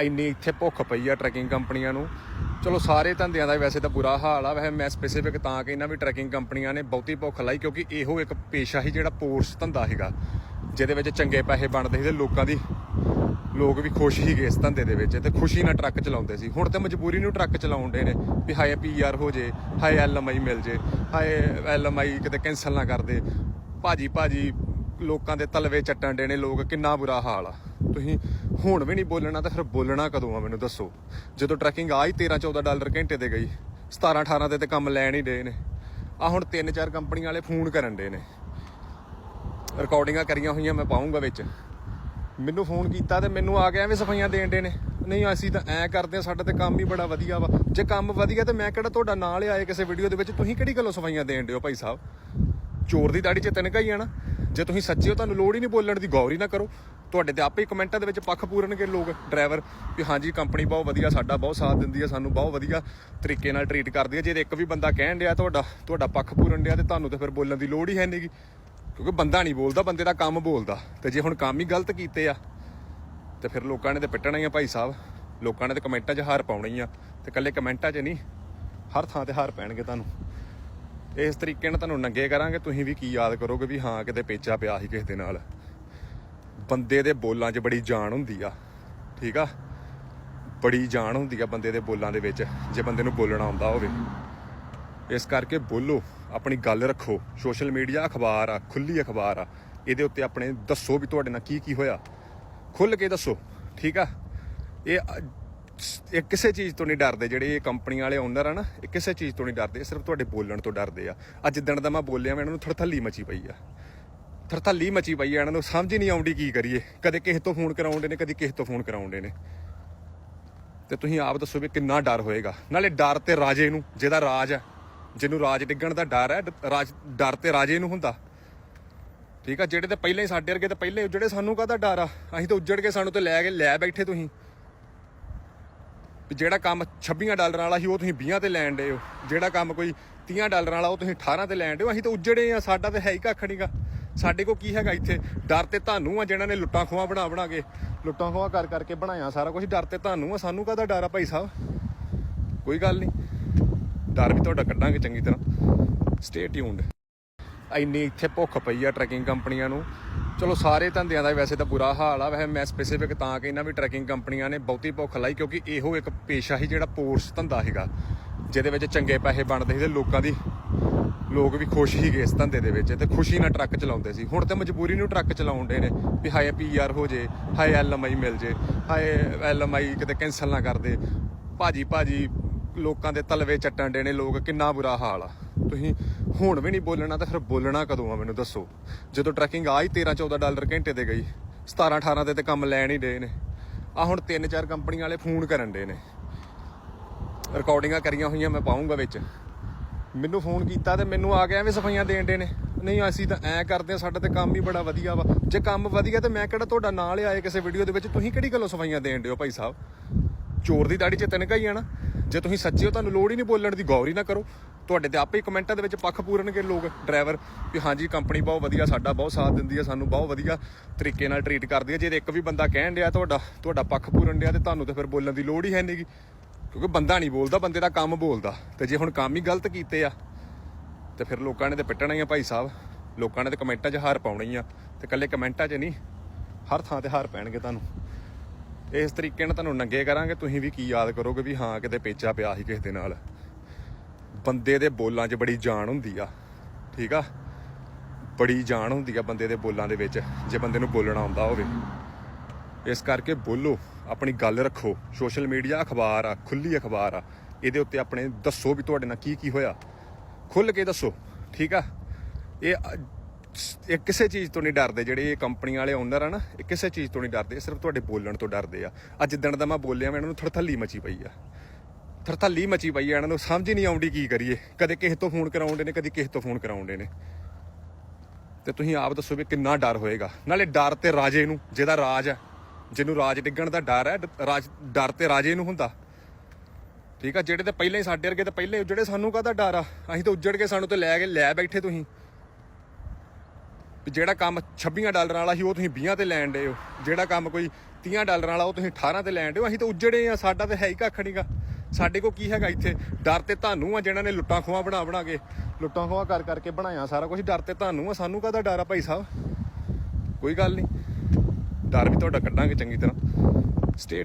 ਇੰਨੀ ਇੱਥੇ ਭੁੱਖ ਪਈ ਆ ਟਰੈਕਿੰਗ ਕੰਪਨੀਆਂ ਨੂੰ। ਚਲੋ ਸਾਰੇ ਧੰਦਿਆਂ ਦਾ ਵੈਸੇ ਤਾਂ ਬੁਰਾ ਹਾਲ ਆ। ਵੈਸੇ ਮੈਂ ਸਪੈਸੀਫਿਕ ਤਾਂ ਕਹਿੰਦਾ ਵੀ ਟਰੈਕਿੰਗ ਕੰਪਨੀਆਂ ਨੇ ਬਹੁਤੀ ਭੁੱਖ ਲਾਈ, ਕਿਉਂਕਿ ਇਹੋ ਇੱਕ ਪੇਸ਼ਾ ਹੀ ਜਿਹੜਾ ਪੋਰਸ ਧੰਦਾ ਹੈਗਾ, ਜਿਹਦੇ ਵਿੱਚ ਚੰਗੇ ਪੈਸੇ ਬਣਦੇ ਸੀ ਤੇ ਲੋਕਾਂ ਦੀ, ਲੋਕ ਵੀ ਖੁਸ਼ ਸੀਗੇ ਇਸ ਧੰਦੇ ਦੇ ਵਿੱਚ, ਤੇ ਖੁਸ਼ੀ ਨਾਲ ਟਰੱਕ ਚਲਾਉਂਦੇ ਸੀ। ਹੁਣ ਤੇ ਮਜਬੂਰੀ ਨੂੰ ਟਰੱਕ ਚਲਾਉਣ ਚਲਾਉਂਦੇ ਨੇ ਵੀ ਹਾਏ ਪੀਆਰ ਹੋ ਜੇ, ਹਾਏ ਐਲਐਮਆਈ ਮਿਲ ਜੇ, ਹਾਏ ਐਲਐਮਆਈ ਕਿਤੇ ਕੈਨਸਲ ਨਾ ਕਰ ਦੇ। ਭਾਜੀ ਭਾਜੀ ਲੋਕਾਂ ਦੇ ਤਲਵੇ ਚੱਟਣ ਦੇ ਨੇ, ਲੋਕ ਕਿੰਨਾ ਬੁਰਾ ਹਾਲ ਆ। ਤੁਸੀਂ ਹੁਣ ਵੀ ਨਹੀਂ ਬੋਲਣਾ ਤਾਂ ਫਿਰ ਬੋਲਣਾ ਕਦੋਂ ਆ ਮੈਨੂੰ ਦੱਸੋ? ਜਦੋਂ ਟਰੈਕਿੰਗ ਆ ਹੀ 13 14 ਡਾਲਰ ਘੰਟੇ ਤੇ ਗਈ। 17 18 ਦੇ ਤੇ ਕੰਮ ਲੈਣ ਹੀ ਦੇ ਨੇ। ਆ ਹੁਣ ਤਿੰਨ ਚਾਰ ਕੰਪਨੀਆਂ ਵਾਲੇ ਫੋਨ ਕਰਨ ਦੇ ਨੇ। ਰਿਕਾਰਡਿੰਗਾਂ ਕਰੀਆਂ ਹੋਈਆਂ ਮੈਂ ਪਾਉਂਗਾ ਵਿੱਚ। ਮੈਨੂੰ ਫੋਨ ਕੀਤਾ ਤੇ ਮੈਨੂੰ ਆ ਗਿਆ ਐਵੇਂ ਸਫਾਈਆਂ ਦੇਣ ਦੇ ਨੇ। ਨਹੀਂ, ਅਸੀਂ ਤਾਂ ਐ ਕਰਦੇ ਆ ਸਾਡਾ ਤੇ ਕੰਮ ਹੀ ਬੜਾ ਵਧੀਆ ਵਾ। ਜੇ ਕੰਮ ਵਧੀਆ ਤੇ ਮੈਂ ਕਿਹੜਾ ਤੁਹਾਡਾ ਨਾਲ ਆਏ ਕਿਸੇ ਵੀਡੀਓ ਦੇ ਵਿੱਚ? ਤੁਸੀਂ ਕਿਹੜੀ ਗੱਲੋਂ ਸਫਾਈਆਂ ਦੇਣ ਦਿਓ ਭਾਈ ਸਾਹਿਬ? ਚੋਰ ਦੀ ਦਾੜੀ 'ਚ ਤਿਨਕਾ ਹੀ ਆ ਨਾ। ਜੇ ਤੁਸੀਂ ਸੱਚੇ ਹੋ, ਤੁਹਾਨੂੰ ਲੋੜ ਹੀ ਨਹੀਂ ਬੋਲਣ ਦੀ, ਗੌਰ ਹੀ ਨਾ ਕਰੋ। ਤੁਹਾਡੇ ਤੇ ਆਪੇ ਹੀ ਕਮੈਂਟਾਂ ਦੇ ਵਿੱਚ ਪੱਖ ਪੂਰਨਗੇ ਲੋਕ, ਡਰਾਈਵਰ, ਵੀ ਹਾਂਜੀ ਕੰਪਨੀ ਬਹੁਤ ਵਧੀਆ, ਸਾਡਾ ਬਹੁਤ ਸਾਥ ਦਿੰਦੀ ਆ, ਸਾਨੂੰ ਬਹੁਤ ਵਧੀਆ ਤਰੀਕੇ ਨਾਲ ਟਰੀਟ ਕਰਦੀ ਹੈ ਜੇ ਇੱਕ ਵੀ ਬੰਦਾ ਕਹਿਣ ਡਿਆ ਤੁਹਾਡਾ ਤੁਹਾਡਾ ਪੱਖ ਪੂਰਨ ਡਿਆ ਤੇ ਤੁਹਾਨੂੰ ਤੇ ਫਿਰ ਬੋਲਣ ਦੀ ਲੋੜ ਹੀ ਹੈ ਨਹੀਂਗੀ ਕਿਉਂਕਿ ਬੰਦਾ ਨਹੀਂ ਬੋਲਦਾ, ਬੰਦੇ ਦਾ ਕੰਮ ਬੋਲਦਾ। ਤੇ ਜੇ ਹੁਣ ਕੰਮ ਹੀ ਗਲਤ ਕੀਤੇ ਆ, ਤੇ ਫਿਰ ਲੋਕਾਂ ਨੇ ਤੇ ਪਿੱਟਣਾ ਹੀ ਆ ਭਾਈ ਸਾਹਿਬ। ਲੋਕਾਂ ਨੇ ਤੇ ਕਮੈਂਟਾਂ 'ਚ ਹਾਰ ਪਾਉਣੀ ਆ, ਤੇ ਕੱਲੇ ਕਮੈਂਟਾਂ 'ਚ ਨਹੀਂ, ਹਰ ਥਾਂ ਤੇ ਹਾਰ ਪੈਣਗੇ ਤੁਹਾਨੂੰ। ਇਸ ਤਰੀਕੇ ਨਾਲ ਤੁਹਾਨੂੰ ਨੰਗੇ ਕਰਾਂਗੇ, ਤੁਸੀਂ ਵੀ ਕੀ ਯਾਦ ਕਰੋਗੇ ਵੀ ਹਾਂ, ਕਿਤੇ ਪੇਚਾ ਪਿਆ ਸੀ ਕਿਸੇ ਦੇ ਨਾਲ। ਬੰਦੇ ਦੇ ਬੋਲਾਂ 'ਚ ਬੜੀ ਜਾਨ ਹੁੰਦੀ ਆ, ਠੀਕ ਆ? ਬੜੀ ਜਾਨ ਹੁੰਦੀ ਆ ਬੰਦੇ ਦੇ ਬੋਲਾਂ ਦੇ ਵਿੱਚ, ਜੇ ਬੰਦੇ ਨੂੰ ਬੋਲਣਾ ਆਉਂਦਾ ਹੋਵੇ। ਇਸ ਕਰਕੇ ਬੋਲੋ, ਆਪਣੀ ਗੱਲ ਰੱਖੋ। ਸੋਸ਼ਲ ਮੀਡੀਆ ਅਖਬਾਰ ਆ, ਖੁੱਲੀ ਅਖਬਾਰ ਆ। ਇਹਦੇ ਉੱਤੇ ਆਪਣੇ ਦੱਸੋ ਵੀ ਤੁਹਾਡੇ ਨਾਲ ਕੀ ਕੀ ਹੋਇਆ। ਖੁੱਲ ਕੇ ਦੱਸੋ, ਠੀਕ ਆ? ਇਹ ਇਹ ਕਿਸੇ ਚੀਜ਼ ਤੋਂ ਨਹੀਂ ਡਰਦੇ ਜਿਹੜੇ ਇਹ ਕੰਪਨੀ ਵਾਲੇ ਓਨਰ ਆ ਨਾ, ਇਹ ਕਿਸੇ ਚੀਜ਼ ਤੋਂ ਨਹੀਂ ਡਰਦੇ ਸਿਰਫ ਤੁਹਾਡੇ ਬੋਲਣ ਤੋਂ ਡਰਦੇ ਆ। ਅੱਜ ਦਿਨ ਦਾ ਮੈਂ ਬੋਲਿਆ, ਮੈਂ ਇਹਨਾਂ ਨੂੰ ਥਰਥੱਲੀ ਮਚੀ ਪਈ ਆ। ਥੜਥੱਲੀ ਮਚੀ ਪਈ ਆ, ਇਹਨਾਂ ਨੂੰ ਸਮਝ ਹੀ ਨਹੀਂ ਆਉਂਦੀ ਕੀ ਕਰੀਏ। ਕਦੇ ਕਿਸੇ ਤੋਂ ਫੋਨ ਕਰਾਉਂਦੇ ਨੇ, ਕਦੇ ਕਿਸੇ ਤੋਂ ਫੋਨ ਕਰਾਉਂਦੇ ਨੇ। ਤੇ ਤੁਸੀਂ ਆਪ ਦੱਸੋ ਵੀ ਕਿੰਨਾ ਡਰ ਹੋਏਗਾ। ਨਾਲੇ ਡਰ ਤੇ ਰਾਜੇ ਨੂੰ, ਜਿਹਦਾ ਰਾਜ ਹੈ ਜਿਹਨੂੰ ਰਾਜ ਡਿੱਗਣ ਦਾ ਡਰ ਹੈ ਰਾਜ, ਡਰ ਤੇ ਰਾਜੇ ਨੂੰ ਹੁੰਦਾ। ਠੀਕ ਆ, ਜਿਹੜੇ ਤੇ ਪਹਿਲਾਂ ਹੀ ਸਾਡੇ ਵਰਗੇ, ਤੇ ਪਹਿਲੇ ਜਿਹੜੇ ਸਾਨੂੰ ਕਾਹਦਾ ਡਰ ਆ? ਅਸੀਂ ਤਾਂ ਉੱਜੜ ਕੇ ਸਾਨੂੰ ਤੇ ਲੈ ਕੇ, ਲੈ ਬੈਠੇ ਤੁਸੀਂ। ਵੀ ਜਿਹੜਾ ਕੰਮ 26 ਡਾਲਰਾਂ ਵਾਲਾ ਸੀ, ਉਹ ਤੁਸੀਂ 20 ਤੇ ਲੈਣ ਦੇ ਹੋ। ਜਿਹੜਾ ਕੰਮ ਕੋਈ 30 ਡਾਲਰਾਂ ਵਾਲਾ, ਉਹ ਤੁਸੀਂ 18 ਤੇ ਲੈਣ ਦੇ ਹੋ। ਅਸੀਂ ਤਾਂ ਉੱਜੜੇ ਆ ਸਾਡਾ ਤੇ ਹੈ ਹੀ ਕੱਖ ਨਹੀਂਗਾ ਸਾਡੇ ਕੋਲ ਕੀ ਹੈਗਾ ਇੱਥੇ? ਡਰ ਤੇ ਤੁਹਾਨੂੰ ਆ ਜਿਹਨਾਂ ਨੇ ਲੁੱਟਾਂ ਖੋਹਾਂ ਬਣਾ ਬਣਾ ਕੇ। ਲੁੱਟਾਂ ਖੋਹਾਂ ਕਰ ਕਰਕੇ ਬਣਾਇਆ ਸਾਰਾ ਕੁਝ ਡਰ ਤੇ ਤੁਹਾਨੂੰ ਆ। ਸਾਨੂੰ ਕਾਹਦਾ ਡਰ ਆ ਭਾਈ ਸਾਹਿਬ? ਕੋਈ ਗੱਲ ਨਹੀਂ ਡਰ ਵੀ ਤੁਹਾਡਾ ਕੱਢਾਂਗੇ ਚੰਗੀ ਤਰ੍ਹਾਂ। ਸਟੇ ਟਿਊਨਡ ਇੰਨੀ ਇੱਥੇ ਭੁੱਖ ਪਈ ਆ ਟਰੈਕਿੰਗ ਕੰਪਨੀਆਂ ਨੂੰ। ਚਲੋ ਸਾਰੇ ਧੰਦਿਆਂ ਦਾ ਵੈਸੇ ਤਾਂ ਬੁਰਾ ਹਾਲ ਆ। ਵੈਸੇ ਮੈਂ ਸਪੈਸੀਫਿਕ ਤਾਂ ਕਿ ਇਹਨਾਂ ਵੀ ਟਰੈਕਿੰਗ ਕੰਪਨੀਆਂ ਨੇ ਬਹੁਤੀ ਭੁੱਖ ਲਾਈ ਕਿਉਂਕਿ ਇਹੋ ਇੱਕ ਪੇਸ਼ਾ ਹੀ ਜਿਹੜਾ ਪੋਰਸ ਧੰਦਾ ਹੈਗਾ, ਜਿਹਦੇ ਵਿੱਚ ਚੰਗੇ ਪੈਸੇ ਬਣਦੇ ਸੀ ਤੇ ਲੋਕਾਂ ਦੀ, ਲੋਕ ਵੀ ਖੁਸ਼ ਸੀਗੇ ਇਸ ਧੰਦੇ ਦੇ ਵਿੱਚ ਤੇ ਖੁਸ਼ੀ ਨਾਲ ਟਰੱਕ ਚਲਾਉਂਦੇ ਸੀ। ਹੁਣ ਤੇ ਮਜਬੂਰੀ ਨੂੰ ਟਰੱਕ ਚਲਾਉਣ ਚਲਾਉਂਦੇ ਨੇ ਵੀ ਹਾਏ ਪੀਆਰ ਹੋ ਜੇ, ਹਾਏ ਐਲਐਮਆਈ ਮਿਲ ਜੇ, ਹਾਏ ਐਲਐਮਆਈ ਕਿਤੇ ਕੈਨਸਲ ਨਾ ਕਰ ਦੇ। ਭਾਜੀ ਭਾਜੀ ਲੋਕਾਂ ਦੇ ਤਲਵੇ ਚੱਟਣ ਦੇ ਨੇ, ਲੋਕ ਕਿੰਨਾ ਬੁਰਾ ਹਾਲ ਆ। ਤੁਸੀਂ ਹੁਣ ਵੀ ਨਹੀਂ ਬੋਲਣਾ ਤਾਂ ਫਿਰ ਬੋਲਣਾ ਕਦੋਂ ਆ ਮੈਨੂੰ ਦੱਸੋ? ਜਦੋਂ ਟਰੈਕਿੰਗ ਆ ਹੀ 13 14 ਡਾਲਰ ਘੰਟੇ ਤੇ ਗਈ 17 18 ਦੇ ਤੇ ਕੰਮ ਲੈਣ ਹੀ ਦੇ ਨੇ। ਆ ਹੁਣ ਤਿੰਨ ਚਾਰ ਕੰਪਨੀਆਂ ਵਾਲੇ ਫੋਨ ਕਰਨ ਦੇ ਨੇ। ਰਿਕਾਰਡਿੰਗਾਂ ਕਰੀਆਂ ਹੋਈਆਂ ਮੈਂ ਪਾਉਂਗਾ ਵਿੱਚ। ਮੈਨੂੰ ਫੋਨ ਕੀਤਾ ਤੇ ਮੈਨੂੰ ਆ ਗਿਆ ਐਵੇਂ ਸਫਾਈਆਂ ਦੇਣ ਦੇ ਨੇ। ਨਹੀਂ, ਅਸੀਂ ਤਾਂ ਐ ਕਰਦੇ ਆ, ਸਾਡਾ ਤੇ ਕੰਮ ਹੀ ਬੜਾ ਵਧੀਆ ਵਾ। ਜੇ ਕੰਮ ਵਧੀਆ ਤੇ ਮੈਂ ਕਿਹੜਾ ਤੁਹਾਡਾ ਨਾਂ ਆਏ ਕਿਸੇ ਵੀਡੀਓ ਦੇ ਵਿੱਚ? ਤੁਸੀਂ ਕਿਹੜੀ ਗੱਲੋਂ ਸਫਾਈਆਂ ਦੇਣ ਦਿਓ ਭਾਈ ਸਾਹਿਬ? ਚੋਰ ਦੀ ਦਾੜੀ 'ਚ ਤਿਨਕਾ ਹੀ ਆ ਨਾ। ਜੇ ਤੁਸੀਂ ਸੱਚੇ ਹੋ, ਤੁਹਾਨੂੰ ਲੋੜ ਹੀ ਨਹੀਂ ਬੋਲਣ ਦੀ, ਗੌਰ ਹੀ ਨਾ ਕਰੋ। ਤੁਹਾਡੇ ਤੇ ਆਪੇ ਹੀ ਕਮੈਂਟਾਂ ਦੇ ਵਿੱਚ ਪੱਖ ਪੂਰਨਗੇ ਲੋਕ, ਡਰਾਈਵਰ, ਵੀ ਹਾਂਜੀ ਕੰਪਨੀ ਬਹੁਤ ਵਧੀਆ, ਸਾਡਾ ਬਹੁਤ ਸਾਥ ਦਿੰਦੀ ਹੈ ਸਾਨੂੰ ਬਹੁਤ ਵਧੀਆ ਤਰੀਕੇ ਨਾਲ ਟਰੀਟ ਕਰਦੀ ਹੈ ਜੇ ਇੱਕ ਵੀ ਬੰਦਾ ਕਹਿਣ ਡਿਆ ਤੁਹਾਡਾ ਤੁਹਾਡਾ ਪੱਖ ਪੂਰਨ ਡਿਆ ਤੇ ਤੁਹਾਨੂੰ ਤੇ ਫਿਰ ਬੋਲਣ ਦੀ ਲੋੜ ਹੀ ਹੈ ਨਹੀਂਗੀ ਕਿਉਂਕਿ ਬੰਦਾ ਨਹੀਂ ਬੋਲਦਾ, ਬੰਦੇ ਦਾ ਕੰਮ ਬੋਲਦਾ। ਤੇ ਜੇ ਹੁਣ ਕੰਮ ਹੀ ਗਲਤ ਕੀਤੇ ਆ, ਤੇ ਫਿਰ ਲੋਕਾਂ ਨੇ ਤੇ ਪਿੱਟਣਾ ਹੀ ਆ ਭਾਈ ਸਾਹਿਬ। ਲੋਕਾਂ ਨੇ ਤੇ ਕਮੈਂਟਾਂ 'ਚ ਹਾਰ ਪਾਉਣੀ ਆ। ਤੇ ਕੱਲੇ ਕਮੈਂਟਾਂ 'ਚ ਨਹੀਂ, ਹਰ ਥਾਂ ਤੇ ਹਾਰ ਪੈਣਗੇ ਤੁਹਾਨੂੰ। ਇਸ ਤਰੀਕੇ ਨਾਲ ਤੁਹਾਨੂੰ ਨੰਗੇ ਕਰਾਂਗੇ, ਤੁਸੀਂ ਵੀ ਕੀ ਯਾਦ ਕਰੋਗੇ ਵੀ ਹਾਂ, ਕਿਤੇ ਪੇਚਾ ਪਿਆ ਸੀ ਕਿਸੇ ਦੇ ਨਾਲ। ਬੰਦੇ ਦੇ ਬੋਲਾਂ 'ਚ ਬੜੀ ਜਾਨ ਹੁੰਦੀ ਆ, ਠੀਕ ਆ? ਬੜੀ ਜਾਨ ਹੁੰਦੀ ਆ ਬੰਦੇ ਦੇ ਬੋਲਾਂ ਦੇ ਵਿੱਚ, ਜੇ ਬੰਦੇ ਨੂੰ ਬੋਲਣਾ ਆਉਂਦਾ ਹੋਵੇ। ਇਸ ਕਰਕੇ ਬੋਲੋ, ਆਪਣੀ ਗੱਲ ਰੱਖੋ। ਸੋਸ਼ਲ ਮੀਡੀਆ ਅਖਬਾਰ ਆ, ਖੁੱਲੀ ਅਖਬਾਰ ਆ। ਇਹਦੇ ਉੱਤੇ ਆਪਣੇ ਦੱਸੋ ਵੀ ਤੁਹਾਡੇ ਨਾਲ ਕੀ ਕੀ ਹੋਇਆ। ਖੁੱਲ ਕੇ ਦੱਸੋ, ਠੀਕ ਆ? ਇਹ ਇਹ ਕਿਸੇ ਚੀਜ਼ ਤੋਂ ਨਹੀਂ ਡਰਦੇ ਜਿਹੜੇ ਇਹ ਕੰਪਨੀਆਂ ਵਾਲੇ ਓਨਰ ਆ ਨਾ, ਇਹ ਕਿਸੇ ਚੀਜ਼ ਤੋਂ ਨਹੀਂ ਡਰਦੇ ਸਿਰਫ ਤੁਹਾਡੇ ਬੋਲਣ ਤੋਂ ਡਰਦੇ ਆ। ਅੱਜ ਦਿਨ ਦਾ ਮੈਂ ਬੋਲਿਆ, ਮੈਂ ਇਹਨਾਂ ਨੂੰ ਥੜਥੱਲੀ ਮਚੀ ਪਈ ਆ। ਥੜਥੱਲੀ ਮਚੀ ਪਈ ਆ, ਇਹਨਾਂ ਨੂੰ ਸਮਝ ਹੀ ਨਹੀਂ ਆਉਂਦੀ ਕੀ ਕਰੀਏ। ਕਦੇ ਕਿਸੇ ਤੋਂ ਫੋਨ ਕਰਾਉਂਦੇ ਨੇ, ਕਦੇ ਕਿਸੇ ਤੋਂ ਫੋਨ ਕਰਾਉਂਦੇ ਨੇ। ਤੇ ਤੁਸੀਂ ਆਪ ਦੱਸੋ ਵੀ ਕਿੰਨਾ ਡਰ ਹੋਏਗਾ। ਨਾਲੇ ਡਰ ਤੇ ਰਾਜੇ ਨੂੰ, ਜਿਹਦਾ ਰਾਜ ਹੈ ਜਿਹਨੂੰ ਰਾਜ ਡਿੱਗਣ ਦਾ ਡਰ ਹੈ ਰਾਜ, ਡਰ ਤੇ ਰਾਜੇ ਨੂੰ ਹੁੰਦਾ। ਠੀਕ ਆ, ਜਿਹੜੇ ਤੇ ਪਹਿਲਾਂ ਹੀ ਸਾਡੇ ਵਰਗੇ, ਤੇ ਪਹਿਲੇ ਜਿਹੜੇ ਸਾਨੂੰ ਕਾਹਦਾ ਡਰ ਆ? ਅਸੀਂ ਤਾਂ ਉੱਜੜ ਕੇ ਸਾਨੂੰ ਤੇ ਲੈ ਕੇ, ਲੈ ਬੈਠੇ ਤੁਸੀਂ। ਵੀ ਜਿਹੜਾ ਕੰਮ 26 ਡਾਲਰਾਂ ਵਾਲਾ ਸੀ, ਉਹ ਤੁਸੀਂ 20 ਤੇ ਲੈਣ ਦੇ ਹੋ। ਜਿਹੜਾ ਕੰਮ ਕੋਈ 30 ਡਾਲਰਾਂ ਵਾਲਾ, ਉਹ ਤੁਸੀਂ 18 ਤੇ ਲੈਣ ਦਿਓ ਅਸੀਂ ਤਾਂ ਉੱਜੜੇ ਆ ਸਾਡਾ ਤਾਂ ਹੈ ਹੀ ਕੱਖ ਨਹੀਂਗਾ ਸਾਡੇ ਕੋ ਕੀ ਹੈਗਾ ਇੱਥੇ? ਡਰ ਤੇ ਤੁਹਾਨੂੰ ਆ ਜਿਹਨਾਂ ਨੇ ਲੁੱਟਾਂ ਖੋਹਾਂ ਬਣਾ ਬਣਾ ਕੇ, ਲੁੱਟਾਂ ਖੋਹਾਂ ਕਰ ਕਰਕੇ ਬਣਾਇਆ ਸਾਰਾ ਕੁਝ ਡਰ ਤੇ ਤੁਹਾਨੂੰ ਆ, ਸਾਨੂੰ ਕਾਹਦਾ ਡਰ ਆ ਭਾਈ ਸਾਹਿਬ? ਕੋਈ ਗੱਲ ਨਹੀਂ ਡਰ ਵੀ ਤੁਹਾਡਾ ਕੱਢਾਂਗੇ ਚੰਗੀ ਤਰ੍ਹਾਂ। ਸਟੇ